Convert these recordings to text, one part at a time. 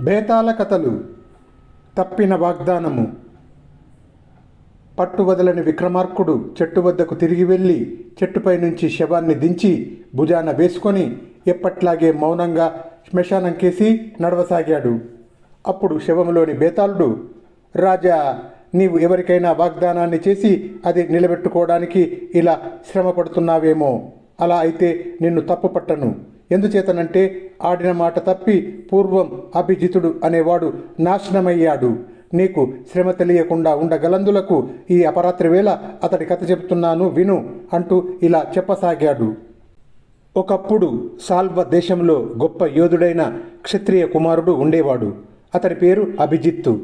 బేతాళ కథలు తప్పిన వాగ్దానము. పట్టువదలని విక్రమార్కుడు చెట్టు వద్దకు తిరిగి వెళ్ళి చెట్టుపై నుంచి శవాన్ని దించి భుజాన వేసుకొని ఎప్పట్లాగే మౌనంగా శ్మశానం కేసి నడవసాగాడు. అప్పుడు శవంలోని బేతాళుడు రాజా నీవు ఎవరికైనా వాగ్దానాన్ని చేసి అది నిలబెట్టుకోవడానికి ఇలా శ్రమ పడుతున్నావేమో అలా అయితే నిన్ను తప్పు పట్టను. ఎందుచేతనంటే ఆడిన మాట తప్పి పూర్వం అభిజితుడు అనేవాడు నాశనమయ్యాడు. నీకు శ్రమ తెలియకుండా ఉండగలందులకు ఈ అపరాత్రి వేళ అతడి కథ చెబుతున్నాను విను అంటూ ఇలా చెప్పసాగాడు. ఒకప్పుడు సాల్వ దేశంలో గొప్ప యోధుడైన క్షత్రియ కుమారుడు ఉండేవాడు. అతని పేరు అభిజిత్తు.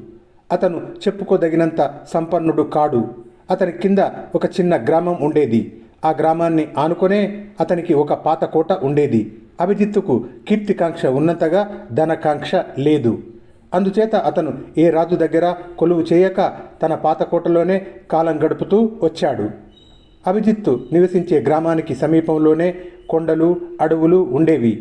అతను చెప్పుకోదగినంత సంపన్నుడు కాడు. అతని కింద ఒక చిన్న గ్రామం ఉండేది. ఆ గ్రామాన్ని ఆనుకొనే అతనికి ఒక పాత కోట ఉండేది. అభిజిత్తుకు కీర్తికాంక్ష ఉన్నంతగా ధనకాంక్ష లేదు. అందుచేత అతను ఏ రాజు దగ్గర కొలువు చేయక తన పాతకోటలోనే కాలం గడుపుతూ వచ్చాడు. అభిజిత్తు నివసించే గ్రామానికి సమీపంలోనే కొండలు అడవులు ఉండేవి.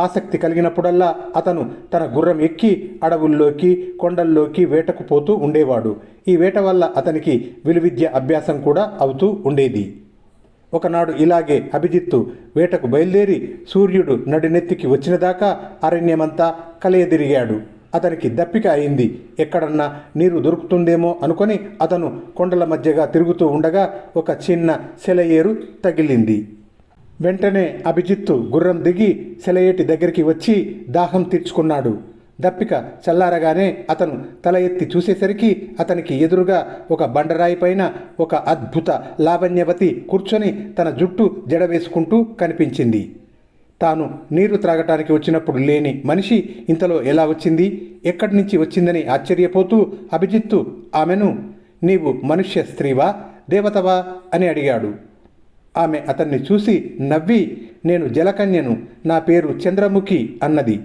ఆసక్తి కలిగినప్పుడల్లా అతను తన గుర్రం ఎక్కి అడవుల్లోకి కొండల్లోకి వేటకు పోతూ ఉండేవాడు. ఈ వేట వల్ల అతనికి విలువిద్య అభ్యాసం కూడా అవుతూ ఉండేది. ఒకనాడు ఇలాగే అభిజిత్తు వేటకు బయలుదేరి సూర్యుడు నడినెత్తికి వచ్చినదాకా అరణ్యమంతా కలయదిరిగాడు. అతనికి దప్పిక అయింది. ఎక్కడన్నా నీరు దొరుకుతుందేమో అనుకొని అతను కొండల మధ్యగా తిరుగుతూ ఉండగా ఒక చిన్న సెలయేరు తగిలింది. వెంటనే అభిజిత్తు గుర్రం దిగి సెలయేటి దగ్గరికి వచ్చి దాహం తీర్చుకున్నాడు. దప్పిక చల్లారగానే అతను తల ఎత్తి చూసేసరికి అతనికి ఎదురుగా ఒక బండరాయి పైన ఒక అద్భుత లావణ్యవతి కూర్చొని తన జుట్టు జడవేసుకుంటూ కనిపించింది. తాను నీరు త్రాగటానికి వచ్చినప్పుడు లేని మనిషి ఇంతలో ఎలా వచ్చింది? ఎక్కడి నుంచి వచ్చిందని ఆశ్చర్యపోతూ అభిజిత్తు ఆమెను నీవు మనుష్య స్త్రీవా దేవతవా? అని అడిగాడు. ఆమె అతన్ని చూసి నవ్వి నేను జలకన్యను నా పేరు చంద్రముఖి అన్నది.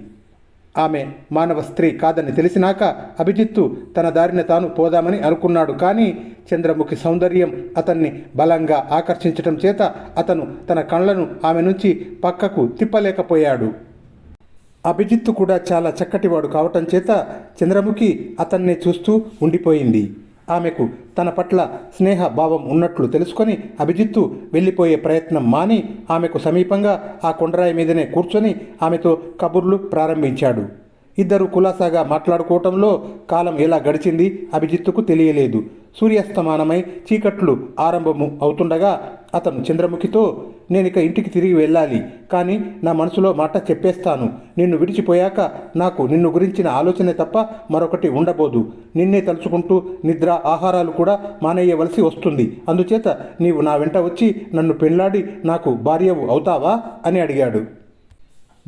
ఆమె మానవ స్త్రీ కాదని తెలిసినాక అభిజిత్తు తన దారిన తాను పోదామని అనుకున్నాడు. కానీ చంద్రముఖి సౌందర్యం అతన్ని బలంగా ఆకర్షించటం చేత అతను తన కళ్ళను ఆమె నుంచి పక్కకు తిప్పలేకపోయాడు. అభిజిత్తు కూడా చాలా చక్కటివాడు కావటం చేత చంద్రముఖి అతన్నే చూస్తూ ఉండిపోయింది. ఆమెకు తన పట్ల స్నేహ భావం ఉన్నట్లు తెలుసుకొని అభిజిత్తు వెళ్ళిపోయే ప్రయత్నం మాని ఆమెకు సమీపంగా ఆ కొండరాయి మీదనే కూర్చొని ఆమెతో కబుర్లు ప్రారంభించాడు. ఇద్దరు కులాసాగా మాట్లాడుకోవటంలో కాలం ఎలా గడిచింది అభిజిత్తుకు తెలియలేదు. సూర్యాస్తమానమై చీకట్లు ఆరంభము అవుతుండగా అతను చంద్రముఖితో నేనిక ఇంటికి తిరిగి వెళ్ళాలి కానీ నా మనసులో మాట చెప్పేస్తాను. నిన్ను విడిచిపోయాక నాకు నిన్ను గురించిన ఆలోచనే తప్ప మరొకటి ఉండబోదు. నిన్నే తలుచుకుంటూ నిద్ర ఆహారాలు కూడా మానేయవలసి వస్తుంది. అందుచేత నీవు నా వెంట వచ్చి నన్ను పెళ్ళాడి నాకు భార్యవు అవుతావా? అని అడిగాడు.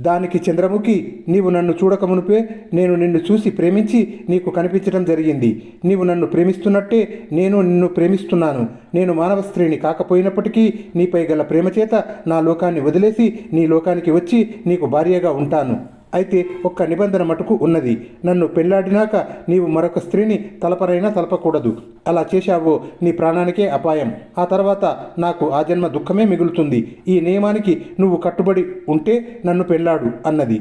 దానికి చంద్రముఖి నీవు నన్ను చూడకమునుపే నేను నిన్ను చూసి ప్రేమించి నీకు కనిపించడం జరిగింది. నీవు నన్ను ప్రేమిస్తున్నట్టే నేను నిన్ను ప్రేమిస్తున్నాను. నేను మానవ స్త్రీని కాకపోయినప్పటికీ నీపై గల ప్రేమ చేత నా లోకాన్ని వదిలేసి నీ లోకానికి వచ్చి నీకు భార్యగా ఉంటాను. అయితే ఒక్క నిబంధన మటుకు ఉన్నది. నన్ను పెళ్ళాడినాక నీవు మరొక స్త్రీని తలపరైనా తలపకూడదు. అలా చేశావో నీ ప్రాణానికే అపాయం. ఆ తర్వాత నాకు ఆ జన్మ దుఃఖమే మిగులుతుంది. ఈ నియమానికి నువ్వు కట్టుబడి ఉంటే నన్ను పెళ్ళాడు అన్నది.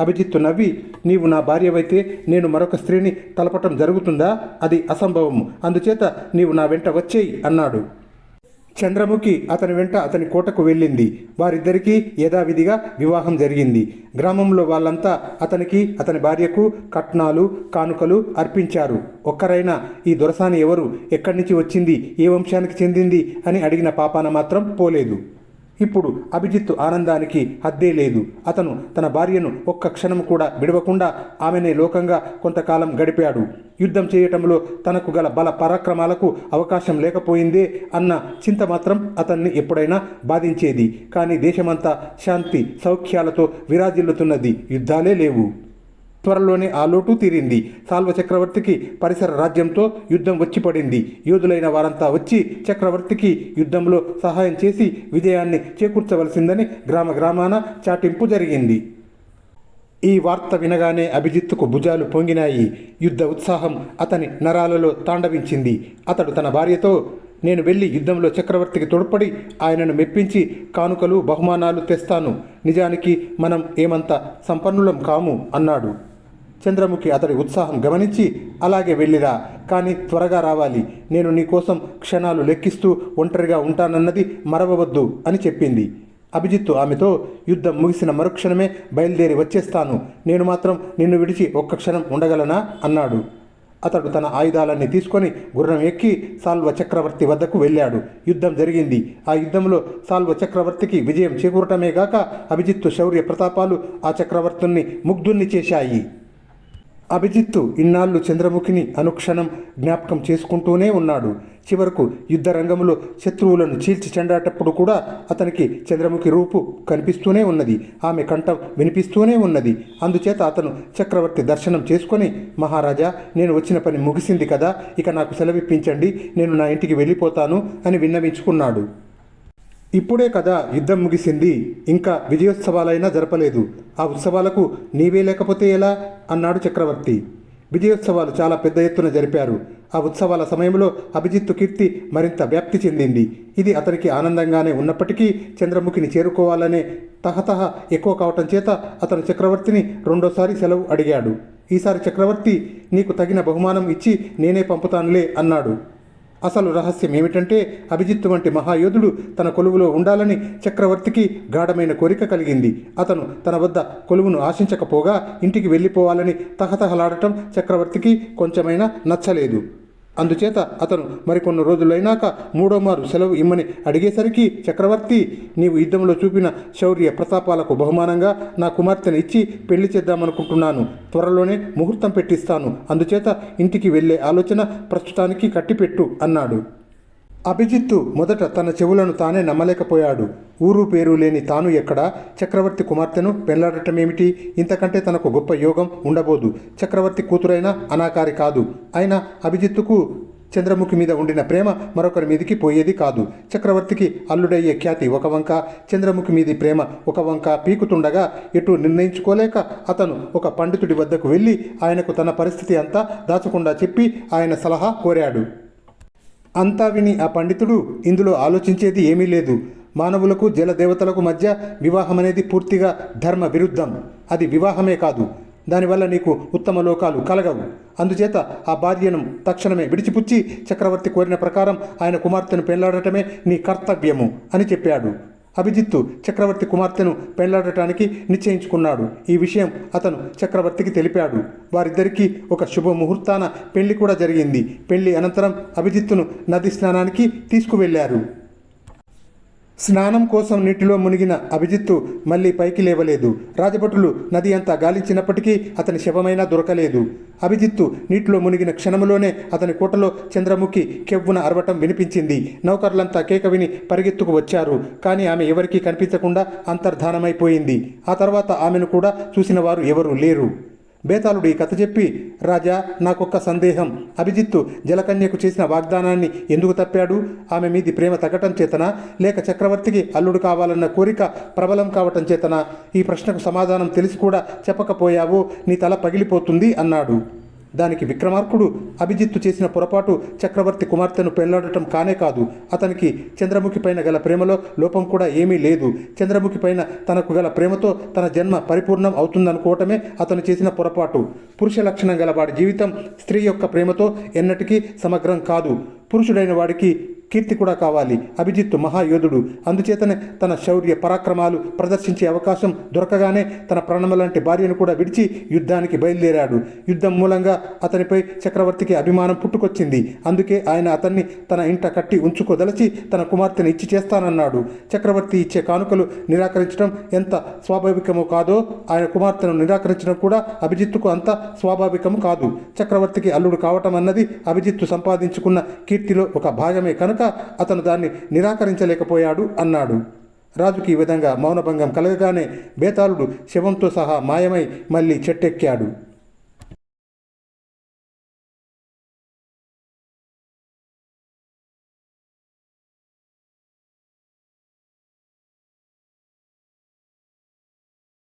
అభిజిత్తు నవ్వి నీవు నా భార్యవైతే నేను మరొక స్త్రీని తలపటం జరుగుతుందా? అది అసంభవము అందుచేత నీవు నా వెంట వచ్చేయి అన్నాడు. చంద్రముఖి అతని వెంట అతని కోటకు వెళ్ళింది. వారిద్దరికీ యథావిధిగా వివాహం జరిగింది. గ్రామంలో వాళ్ళంతా అతనికి అతని భార్యకు కట్నాలు కానుకలు అర్పించారు. ఒక్కరైనా ఈ దొరసాని ఎవరు? ఎక్కడి నుంచి వచ్చింది? ఏ వంశానికి చెందింది? అని అడిగిన పాపాన మాత్రం పోలేదు. ఇప్పుడు అభిజిత్తు ఆనందానికి హద్దే లేదు. అతను తన భార్యను ఒక్క క్షణం కూడా విడవకుండా ఆమెనే లోకంగా కొంతకాలం గడిపాడు. యుద్ధం చేయటంలో తనకు గల బల పరాక్రమాలకు అవకాశం లేకపోయిందే అన్న చింత మాత్రం అతన్ని ఎప్పుడైనా బాధించేది. కానీ దేశమంతా శాంతి సౌఖ్యాలతో విరాజిల్లుతున్నది. యుద్ధాలే లేవు. త్వరలోనే ఆ లోటు తీరింది. సాల్వ చక్రవర్తికి పరిసర రాజ్యంతో యుద్ధం వచ్చి పడింది. యోధులైన వారంతా వచ్చి చక్రవర్తికి యుద్ధంలో సహాయం చేసి విజయాన్ని చేకూర్చవలసిందని గ్రామ గ్రామాన చాటింపు జరిగింది. ఈ వార్త వినగానే అభిజిత్తుకు భుజాలు పొంగినాయి. యుద్ధ ఉత్సాహం అతని నరాలలో తాండవించింది. అతడు తన భార్యతో నేను వెళ్ళి యుద్ధంలో చక్రవర్తికి తోడ్పడి ఆయనను మెప్పించి కానుకలు బహుమానాలు తెస్తాను. నిజానికి మనం ఏమంత సంపన్నులం కాము అన్నాడు. చంద్రముఖి అతడి ఉత్సాహం గమనించి అలాగే వెళ్ళిరా కానీ త్వరగా రావాలి. నేను నీకోసం క్షణాలు లెక్కిస్తూ ఒంటరిగా ఉంటానన్నది మరవవద్దు అని చెప్పింది. అభిజిత్తు ఆమెతో యుద్ధం ముగిసిన మరుక్షణమే బయలుదేరి వచ్చేస్తాను. నేను మాత్రం నిన్ను విడిచి ఒక్క క్షణం ఉండగలనా? అన్నాడు. అతడు తన ఆయుధాలన్నీ తీసుకొని గుర్రం ఎక్కి సాల్వ చక్రవర్తి వద్దకు వెళ్ళాడు. యుద్ధం జరిగింది. ఆ యుద్ధంలో సాల్వ చక్రవర్తికి విజయం చేకూరటమే గాక అభిజిత్తు శౌర్య ప్రతాపాలు ఆ చక్రవర్తుణ్ణి ముగ్ధుణ్ణి చేశాయి. అభిజిత్తు ఇన్నాళ్ళు చంద్రముఖిని అనుక్షణం జ్ఞాపకం చేసుకుంటూనే ఉన్నాడు. చివరకు యుద్ధ రంగంలో శత్రువులను చీల్చి చెండాటప్పుడు కూడా అతనికి చంద్రముఖి రూపు కనిపిస్తూనే ఉన్నది. ఆమె కంఠం వినిపిస్తూనే ఉన్నది. అందుచేత అతను చక్రవర్తి దర్శనం చేసుకొని మహారాజా నేను వచ్చిన పని ముగిసింది కదా ఇక నాకు సెలవిప్పించండి నేను నా ఇంటికి వెళ్ళిపోతాను అని విన్నవించుకున్నాడు. ఇప్పుడే కదా యుద్ధం ముగిసింది. ఇంకా విజయోత్సవాలైనా జరపలేదు. ఆ ఉత్సవాలకు నీవే లేకపోతే ఎలా? అన్నాడు చక్రవర్తి. విజయోత్సవాలు చాలా పెద్ద ఎత్తున జరిపారు. ఆ ఉత్సవాల సమయంలో అభిజిత్తు కీర్తి మరింత వ్యాప్తి చెందింది. ఇది అతనికి ఆనందంగానే ఉన్నప్పటికీ చంద్రముఖిని చేరుకోవాలనే తహతహ ఎక్కువ కావటం చేత అతను చక్రవర్తిని రెండోసారి సెలవు అడిగాడు. ఈసారి చక్రవర్తి నీకు తగిన బహుమానం ఇచ్చి నేనే పంపుతానులే అన్నాడు. అసలు రహస్యం ఏమిటంటే అభిజిత్ వంటి మహాయోధుడు తన కొలువులో ఉండాలని చక్రవర్తికి గాఢమైన కోరిక కలిగింది. అతను తన వద్ద కొలువును ఆశించకపోగా ఇంటికి వెళ్ళిపోవాలని తహతహలాడటం చక్రవర్తికి కొంచెమైనా నచ్చలేదు. అందుచేత అతను మరికొన్ని రోజులైనాక మూడో మారు సెలవు ఇమ్మని అడిగేసరికి చక్రవర్తి నీవు యుద్ధంలో చూపిన శౌర్య ప్రతాపాలకు బహుమానంగా నా కుమార్తెను ఇచ్చి పెళ్ళి చేద్దామనుకుంటున్నాను. త్వరలోనే ముహూర్తం పెట్టిస్తాను. అందుచేత ఇంటికి వెళ్ళే ఆలోచన ప్రస్తుతానికి కట్టిపెట్టు అన్నాడు. అభిజిత్తు మొదట తన చెవులను తానే నమ్మలేకపోయాడు. ఊరు పేరు లేని తాను ఎక్కడ? చక్రవర్తి కుమార్తెను పెళ్ళాడటమేమిటి? ఇంతకంటే తనకు గొప్ప యోగం ఉండబోదు. చక్రవర్తి కూతురైనా అనాకారి కాదు. అయినా అభిజిత్తుకు చంద్రముఖి మీద ఉండిన ప్రేమ మరొకరి మీదికి పోయేది కాదు. చక్రవర్తికి అల్లుడయ్యే ఖ్యాతి ఒక వంక చంద్రముఖి మీది ప్రేమ ఒక వంక పీకుతుండగా ఎటు నిర్ణయించుకోలేక అతను ఒక పండితుడి వద్దకు వెళ్ళి ఆయనకు తన పరిస్థితి అంతా దాచకుండా చెప్పి ఆయన సలహా కోరాడు. అంతా విని ఆ పండితుడు ఇందులో ఆలోచించేది ఏమీ లేదు. మానవులకు జలదేవతలకు మధ్య వివాహం అనేది పూర్తిగా ధర్మ విరుద్ధం. అది వివాహమే కాదు. దానివల్ల నీకు ఉత్తమ లోకాలు కలగవు. అందుచేత ఆ భార్యను తక్షణమే విడిచిపుచ్చి చక్రవర్తి కోరిన ప్రకారం ఆయన కుమార్తెను పెళ్ళాడటమే నీ కర్తవ్యము అని చెప్పాడు. అభిజిత్తు చక్రవర్తి కుమార్తెను పెళ్ళాడటానికి నిశ్చయించుకున్నాడు. ఈ విషయం అతను చక్రవర్తికి తెలిపాడు. వారిద్దరికీ ఒక శుభముహూర్తాన పెళ్ళి కూడా జరిగింది. పెళ్ళి అనంతరం అభిజిత్తును నది స్నానానికి తీసుకువెళ్ళారు స్నానం కోసం నీటిలో మునిగిన అభిజిత్తు మళ్ళీ పైకి లేవలేదు. రాజభటులు నది అంతా గాలించినప్పటికీ అతని శవమైనా దొరకలేదు. అభిజిత్తు నీటిలో మునిగిన క్షణంలోనే అతని కూటలో చంద్రముఖి కెవ్వున అరవటం వినిపించింది. నౌకర్లంతా కేక విని పరిగెత్తుకు వచ్చారు. కానీ ఆమె ఎవరికీ కనిపించకుండా అంతర్ధానమైపోయింది. ఆ తర్వాత ఆమెను కూడా చూసిన వారు ఎవరూ లేరు. బేతాళుడు ఈ కథ చెప్పి రాజా నాకొక్క సందేహం. అభిజిత్తు జలకన్యకు చేసిన వాగ్దానాన్ని ఎందుకు తప్పాడు? ఆమె మీది ప్రేమ తగ్గటం చేతనా? లేక చక్రవర్తికి అల్లుడు కావాలన్న కోరిక ప్రబలం కావటం చేతనా? ఈ ప్రశ్నకు సమాధానం తెలిసి కూడా చెప్పకపోయావో. నీ తల పగిలిపోతుంది అన్నాడు. దానికి విక్రమార్కుడు అభిజిత్తు చేసిన పొరపాటు చక్రవర్తి కుమార్తెను పెళ్ళాడటం కానే కాదు. అతనికి చంద్రముఖి పైన గల ప్రేమలో లోపం కూడా ఏమీ లేదు. చంద్రముఖి పైన తనకు గల ప్రేమతో తన జన్మ పరిపూర్ణం అవుతుందనుకోవటమే అతను చేసిన పొరపాటు. పురుష లక్షణం గల వాడి జీవితం స్త్రీ యొక్క ప్రేమతో ఎన్నటికీ సమగ్రం కాదు. పురుషుడైన వాడికి కీర్తి కూడా కావాలి. అభిజిత్ మహాయోధుడు. అందుచేతనే తన శౌర్య పరాక్రమాలు ప్రదర్శించే అవకాశం దొరకగానే తన ప్రాణం లాంటి భార్యను కూడా విడిచి యుద్ధానికి బయలుదేరాడు. యుద్ధం మూలంగా అతనిపై చక్రవర్తికి అభిమానం పుట్టుకొచ్చింది. అందుకే ఆయన అతన్ని తన ఇంట కట్టి ఉంచుకోదలచి తన కుమార్తెను ఇచ్చి చేస్తానన్నాడు. చక్రవర్తి ఇచ్చే కానుకలు నిరాకరించడం ఎంత స్వాభావికమో కాదో ఆయన కుమార్తెను నిరాకరించడం కూడా అభిజిత్తుకు అంత స్వాభావికము కాదు. చక్రవర్తికి అల్లుడు కావటం అన్నది అభిజిత్తు సంపాదించుకున్న కీర్తిలో ఒక భాగమే కనుక అతను దాన్ని నిరాకరించలేకపోయాడు అన్నాడు. రాజుకి ఈ విధంగా మౌనభంగం కలగగానే బేతాళుడు శవంతో సహా మాయమై మళ్ళీ చెట్టెక్కాడు.